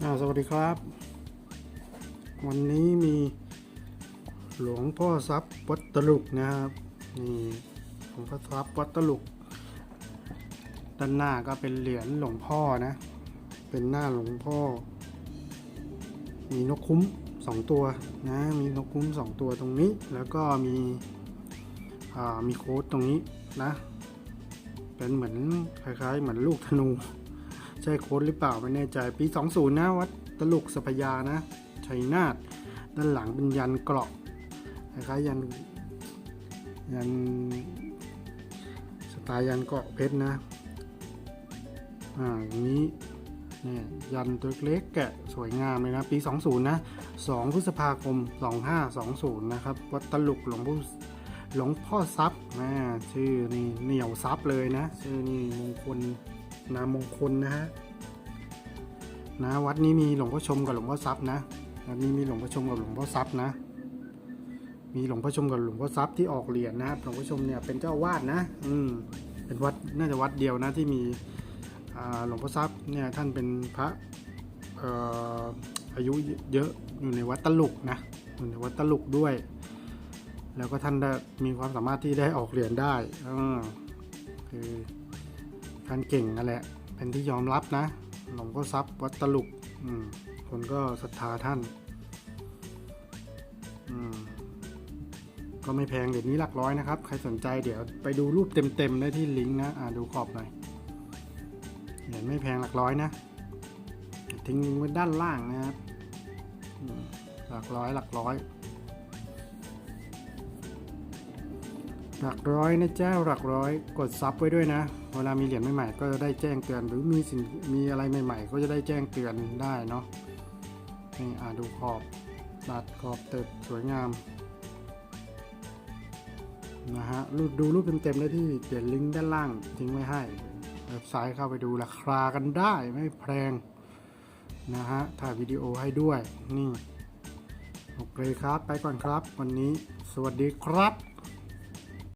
สวัสดีครับ วันนี้มีหลวงพ่อทรัพย์วัดตลุกนะครับนี่หลวงพ่อทรัพย์วัดตลุก ด้านหน้าก็เป็นเหรียญหลวงพ่อนะ เป็นหน้าหลวงพ่อ มีนกคุ้มสองตัวนะมีนกคุ้มสองตัวตรงนี้ แล้วก็มีมีโค้ดตรงนี้นะ เป็นเหมือนคล้ายๆ เหมือนลูกธนู ใช่โค้ดหรือเปล่าไม่แน่ใจปี 20 นะวัดตลุกสัพยานะชัยนาทด้านหลังเป็นยันเกราะคล้ายๆยันยันสไตล์ยันเกราะเพชรนะอ่าอย่างนี้นี่ยันตัวเล็กแกะสวยงามเลยนะ ปี 20 นะ 2 พฤษภาคม 2520 นะครับ วัดตลุกหลวงพ่อหลวงพ่อทรัพย์นะชื่อนี่เหนียวทรัพย์เลยนะ ชื่อนี่มงคล นามมงคลนะฮะนะวัดนี้มีหลวงพ่อชมกับหลวงพ่อทรัพย์นะวัดนี้มีหลวงพ่อชมกับหลวงพ่อทรัพย์นะ มีหลวงพ่อชมกับหลวงพ่อทรัพย์ที่ออกเหรียญนะครับหลวงพ่อชมเนี่ยเป็นเจ้าวาดนะ อืมเป็นวัดน่าจะวัดเดียวนะที่มีหลวงพ่อทรัพย์เนี่ยท่านเป็นพระออายุเยอะอยู่ในวัดตลุกนะอยู่ในวัดตลุกด้วย แล้วก็ท่านได้มีความสามารถที่ได้ออกเหรียญได้อ ท่านเก่งนั่นแหละ เป็นที่ยอมรับนะหลวงพ่อทรัพย์วัดตลุกคนก็ศรัทธาท่าน ก็ไม่แพงเดี๋ยวนี้หลักร้อยนะครับ ใครสนใจเดี๋ยวไปดูรูปเต็มๆได้ที่ลิงก์นะดูขอบหน่อยเหรียญไม่แพงหลักร้อยนะ ทิ้งไว้ด้านล่างนะครับ หลักร้อยหลักร้อย หลักร้อยนะเจ้าหลักร้อยกดซับไว้ด้วยนะ เวลามีเหรียญใหม่ๆก็จะได้แจ้งเตือน หรือมีสิ่งมีอะไรใหม่ๆ ก็จะได้แจ้งเตือนได้เนาะนี่อ่าดูขอบตัดขอบเติดสวยงามนะฮะรูปดูรูปเต็มๆได้ที่เดี๋ยวลิงก์ด้านล่างทิ้งไว้ให้เว็บไซต์เข้าไปดูราคากันได้ไม่แพงนะฮะถ่ายวิดีโอให้ด้วยนี่โอเคครับ ไปก่อนครับ วันนี้สวัสดีครับ